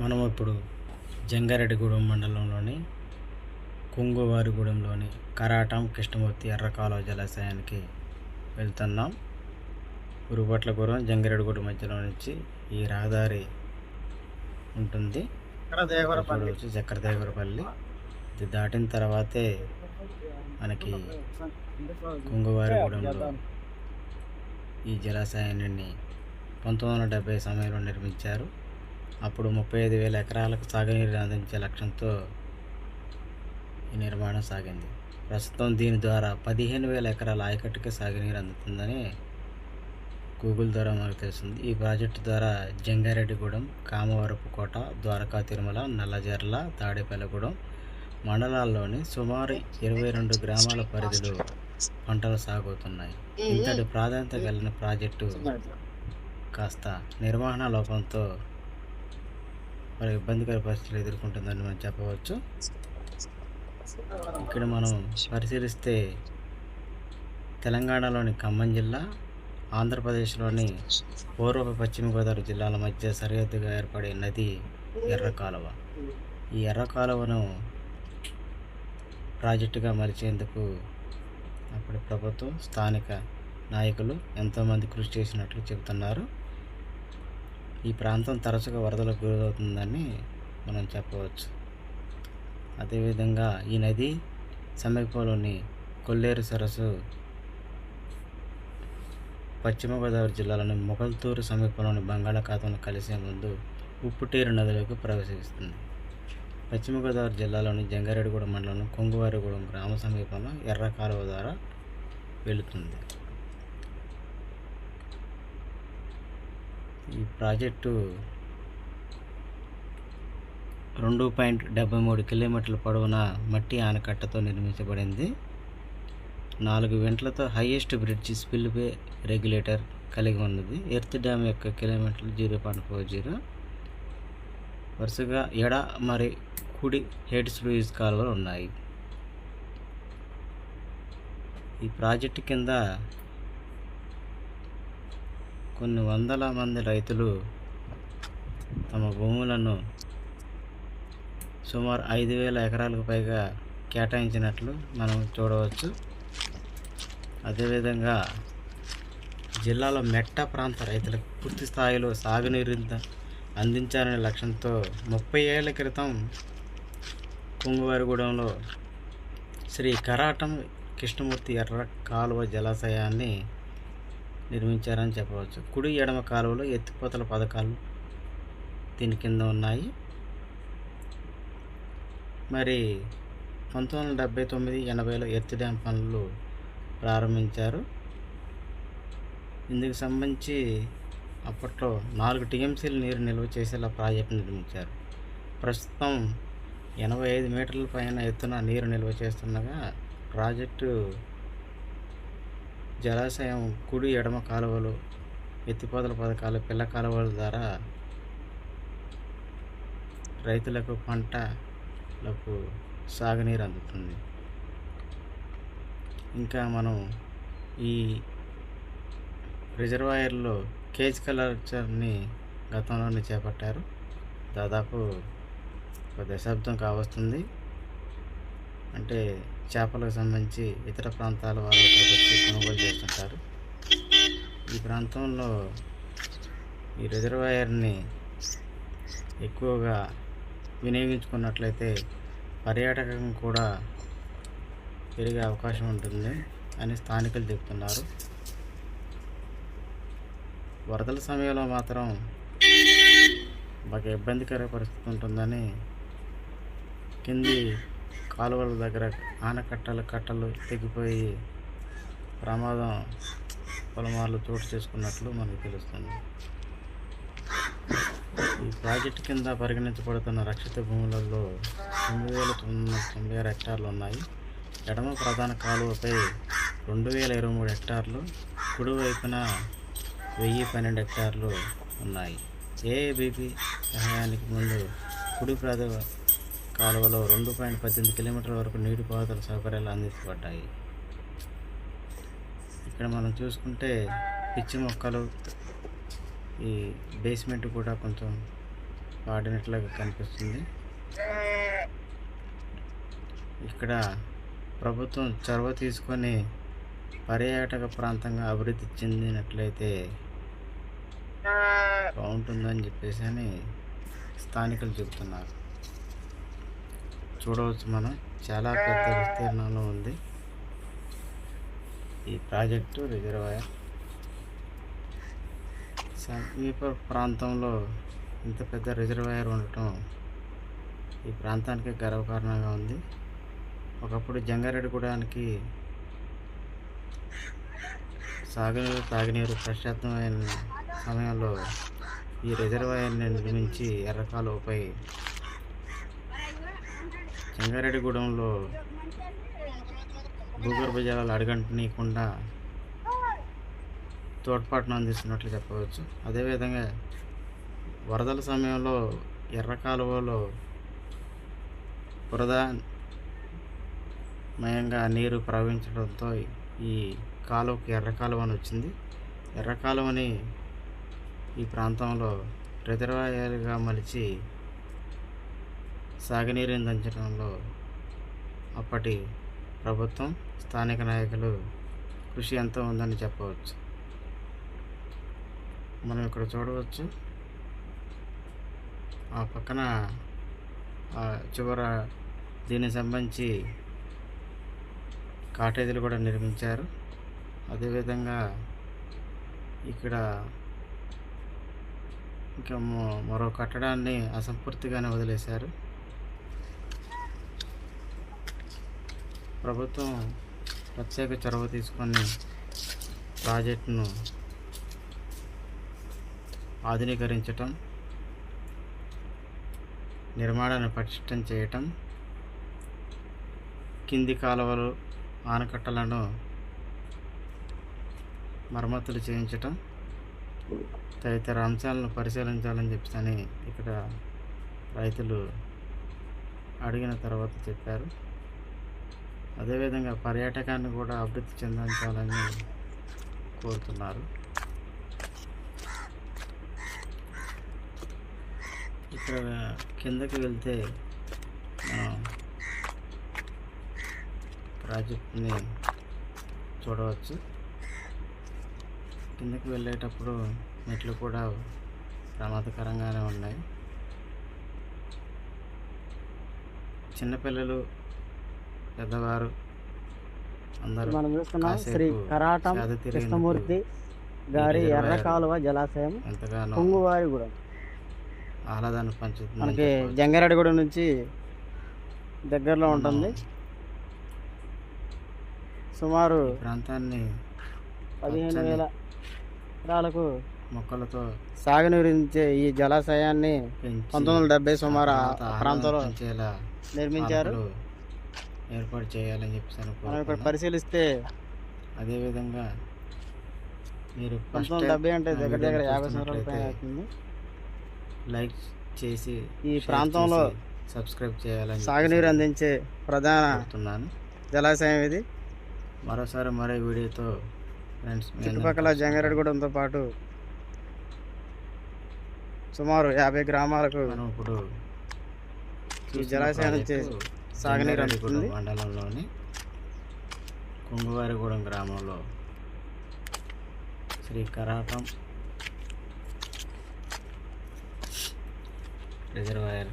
మనం ఇప్పుడు జంగారెడ్డిగూడెం మండలంలోని కుంగువారిగూడెంలోని కరాటం కృష్ణమూర్తి ఎర్రకాలువ జలాశయానికి వెళ్తున్నాం. ఉరుపట్లపురం జంగారెడ్డిగూడెం మధ్యలో నుంచి ఈ రహదారి ఉంటుంది. చూడవచ్చు చక్రదేవరపల్లి ఇది దాటిన తర్వాతే మనకి కుంగువారిగూడెంలో ఈ జలాశయాన్ని పంతొమ్మిది వందల డెబ్బై సమయంలో నిర్మించారు. అప్పుడు ముప్పై ఐదు వేల ఎకరాలకు సాగునీరు అందించే లక్ష్యంతో ఈ నిర్మాణం సాగింది. ప్రస్తుతం దీని ద్వారా పదిహేను వేల ఎకరాల ఆయకట్టుకి సాగునీరు అందుతుందని గూగుల్ ద్వారా మనకు తెలుస్తుంది. ఈ ప్రాజెక్టు ద్వారా జంగారెడ్డిగూడెం కామవరపుకోట ద్వారకా తిరుమల నల్లజర్ల తాడేపల్లిగూడెం మండలాల్లోని సుమారు ఇరవై రెండు గ్రామాల పరిధిలో పంటలు సాగుతున్నాయి. ఇంతటి ప్రాధాన్యత కలిగిన ప్రాజెక్టు కాస్త నిర్వహణ లోపంతో మరి ఇబ్బందికర పరిస్థితులు ఎదుర్కొంటుందని మనం చెప్పవచ్చు. ఇక్కడ మనం పరిశీలిస్తే తెలంగాణలోని ఖమ్మం జిల్లా ఆంధ్రప్రదేశ్లోని పూర్వ పశ్చిమ గోదావరి జిల్లాల మధ్య సరిహద్దుగా ఏర్పడే నది ఎర్ర కాలువ. ఈ ఎర్ర కాలువను ప్రాజెక్టుగా మలిచేందుకు అప్పటి ప్రభుత్వం స్థానిక నాయకులు ఎంతోమంది కృషి చేసినట్లు చెబుతున్నారు. ఈ ప్రాంతం తరచుగా వరదలకు గురవుతుందని మనం చెప్పవచ్చు. అదేవిధంగా ఈ నది సమీపంలోని కొల్లేరు సరస్సు పశ్చిమ గోదావరి జిల్లాలోని మొగల్తూరు సమీపంలోని బంగాళాఖాతంలో కలిసే ముందు ఉప్పుటేరు నదిలోకి ప్రవేశిస్తుంది. పశ్చిమ గోదావరి జిల్లాలోని జంగారెడ్డిగూడెం మండలం కొంగువారిగూడెం గ్రామ సమీపంలో ఎర్ర కాలువ ద్వారా వెళుతుంది. ఈ ప్రాజెక్టు రెండు పాయింట్ డెబ్బై మూడు కిలోమీటర్ల పొడవున మట్టి ఆనకట్టతో నిర్మించబడింది. నాలుగు వెంట్లతో హైయెస్ట్ బ్రిడ్జ్ స్పిల్వే రెగ్యులేటర్ కలిగి ఉన్నది. ఎర్త్ డ్యామ్ యొక్క కిలోమీటర్లు జీరో పాయింట్ ఫోర్ జీరో. వరుసగా ఎడ మరి కుడి హెడ్స్ లూయిస్ కాలువలు ఉన్నాయి. ఈ ప్రాజెక్టు కింద కొన్ని వందల మంది రైతులు తమ భూములను సుమారు ఐదు వేల ఎకరాలకు పైగా కేటాయించినట్లు మనం చూడవచ్చు. అదేవిధంగా జిల్లాలో మెట్ట ప్రాంత రైతులకు పూర్తి స్థాయిలో సాగునీరు అందించాలనే లక్ష్యంతో ముప్పై ఏళ్ళ క్రితం కుంగువారిగూడెంలో శ్రీ కరాటం కృష్ణమూర్తి ఎర్ర కాలువ జలాశయాన్ని నిర్మించారని చెప్పవచ్చు. కుడి ఎడమ కాలువలో ఎత్తిపోతల పథకాలు దీని కింద ఉన్నాయి. మరి పంతొమ్మిది వందల డెబ్బై తొమ్మిది ఎనభైలో ఎర్త్ డ్యామ్ పనులు ప్రారంభించారు. ఇందుకు సంబంధించి అప్పట్లో నాలుగు టీఎంసీలు నీరు నిల్వ చేసేలా ప్రాజెక్టు నిర్మించారు. ప్రస్తుతం ఎనభై ఐదు మీటర్ల పైన ఎత్తున నీరు నిల్వ చేస్తుండగా ప్రాజెక్టు జలాశయం కుడి ఎడమ కాలువలు ఎత్తిపోతల పథకాలు పిల్ల కాలువల ద్వారా రైతులకు పంటలకు సాగునీరు అందుతుంది. ఇంకా మనం ఈ రిజర్వాయర్లో కేజ్ కల్చర్ని గతంలోనే చేపట్టారు. దాదాపు ఒక దశాబ్దం కావస్తుంది. అంటే చేపలకు సంబంధించి ఇతర ప్రాంతాల వారు వచ్చి కొనుగోలు చేస్తుంటారు. ఈ ప్రాంతంలో ఈ రిజర్వాయర్ని ఎక్కువగా వినియోగించుకున్నట్లయితే పర్యాటకం కూడా పెరిగే అవకాశం ఉంటుంది అని స్థానికులు చెప్తున్నారు. వరదల సమయంలో మాత్రం బాగా ఇబ్బందికర పరిస్థితి ఉంటుందని కింది కాలువల దగ్గర ఆనకట్టలు కట్టలు తెగిపోయి ప్రమాదం పొలమార్లు చోటు చేసుకున్నట్లు మనకు తెలుస్తుంది. ఈ ప్రాజెక్టు కింద పరిగణించబడుతున్న రక్షిత భూములలో తొమ్మిది వేల తొమ్మిది వందల తొంభై ఆరు హెక్టార్లు ఉన్నాయి. ఎడమ ప్రధాన కాలువపై రెండు వేల ఇరవై మూడు హెక్టార్లు కుడివైపున వెయ్యి పన్నెండు హెక్టార్లు ఉన్నాయి. ఏఏబిపి సహాయానికి ముందు కుడి ప్రధాన కాలువలో రెండు పాయింట్ పద్దెనిమిది కిలోమీటర్ల వరకు నీటిపారుదల సౌకర్యాలు అందించబడ్డాయి. ఇక్కడ మనం చూసుకుంటే పిచ్చి మొక్కలు ఈ బేస్మెంట్ కూడా కొంచెం వాడినట్లుగా కనిపిస్తుంది. ఇక్కడ ప్రభుత్వం చొరవ తీసుకొని పర్యాటక ప్రాంతంగా అభివృద్ధి చెందినట్లయితే బాగుంటుందని చెప్పేసి అని స్థానికులు చెబుతున్నారు. చూడవచ్చు మనం. చాలా పెద్ద విస్తీర్ణంలో ఉంది. ఈ ప్రాజెక్టు రిజర్వాయర్. సమీప ప్రాంతంలో ఇంత పెద్ద రిజర్వాయర్ ఉండటం ఈ ప్రాంతానికి గర్వకారణంగా ఉంది. ఒకప్పుడు జంగారెడ్డిగూడానికి సాగునీరు తాగునీరు ప్రశాంతమైన సమయంలో ఈ రిజర్వాయర్ని నిర్మించి ఎర్రకాలువపై జంగారెడ్డిగూడెంలో భూగర్భ జలాలు అడగంటనీయకుండా తోడ్పాటును అందిస్తున్నట్లు చెప్పవచ్చు. అదేవిధంగా వరదల సమయంలో ఎర్ర కాలువలో బురద మయంగా నీరు ప్రవహించడంతో ఈ కాలువకు ఎర్ర కాలువ అని వచ్చింది. ఎర్ర కాలువని ఈ ప్రాంతంలో రిజర్వాయర్గా మలిచి సాగునీరుని దంచడంలో అప్పటి ప్రభుత్వం స్థానిక నాయకులు కృషి ఎంతో ఉందని చెప్పవచ్చు. మనం ఇక్కడ చూడవచ్చు. ఆ పక్కన ఆ చివర దీనికి సంబంధించి కాటేజీలు కూడా నిర్మించారు. అదేవిధంగా ఇక్కడ ఇంకా మరో కట్టడాన్ని అసంపూర్తిగానే వదిలేశారు. ప్రభుత్వం ప్రత్యేక చొరవ తీసుకొని ప్రాజెక్టును ఆధునీకరించటం నిర్మాణాన్ని పటిష్టం చేయటం కింది కాలువలు ఆనకట్టలను మరమ్మతులు చేయించటం తదితర అంశాలను పరిశీలించాలని చెప్పని ఇక్కడ రైతులు అడిగిన తర్వాత చెప్పారు. అదేవిధంగా పర్యాటకాన్ని కూడా అభివృద్ధి చెందించాలని కోరుతున్నారు. ఇక్కడ కిందకి వెళ్తే మనం ప్రాజెక్ట్ని చూడవచ్చు. కిందకి వెళ్ళేటప్పుడు మెట్లు కూడా ప్రమాదకరంగానే ఉన్నాయి. చిన్నపిల్లలు పెద్దవారు అందరూ మనం చూస్తున్నాం శ్రీ కరాటం కృష్ణమూర్తి గారి ఎర్ర కాలువ జలాశయం పొంగువారిగూడెం ఆహ్లాదాన్ని పంచుతుంది మనకి జంగారెడ్డిగూడెం నుంచి దగ్గరలో ఉంటుంది. సుమారు ప్రాంతాన్ని పదిహేను వేల ఎకరాలకు మొక్కలతో సాగునీరించే ఈ జలాశయాన్ని పంతొమ్మిది వందల డెబ్బై సుమారు ఆ ప్రాంతంలో నిర్మించారు. ఏర్పాటు చేయాలని చెప్పేసి మనం ఇక్కడ అనుకుంటున్నాం పరిశీలిస్తే అదేవిధంగా మీరు పంతొమ్మిది డెబ్బై అంటే దగ్గర దగ్గర యాభై సంవత్సరాల పైన చూస్తున్నట్లయితే అవుతుంది. లైక్ చేసి ఈ షేర్ ప్రాంతంలో చేసి సబ్స్క్రైబ్ చేయాలని సాగునీరు అందించే ప్రధాన జలాశయం ఇది. మరోసారి మరో వీడియోతో ఫ్రెండ్స్ మీ చుట్టుపక్కల. జంగారెడ్డిగూడెంతో పాటు సుమారు యాభై గ్రామాలకు మనం ఇప్పుడు ఈ జలాశయం నుంచి ప్రాజెక్టు సాగునీరు అందుతుంది మండలంలోని కుంగువారిగూడెం గ్రామంలో శ్రీ కరాటం రిజర్వాయర్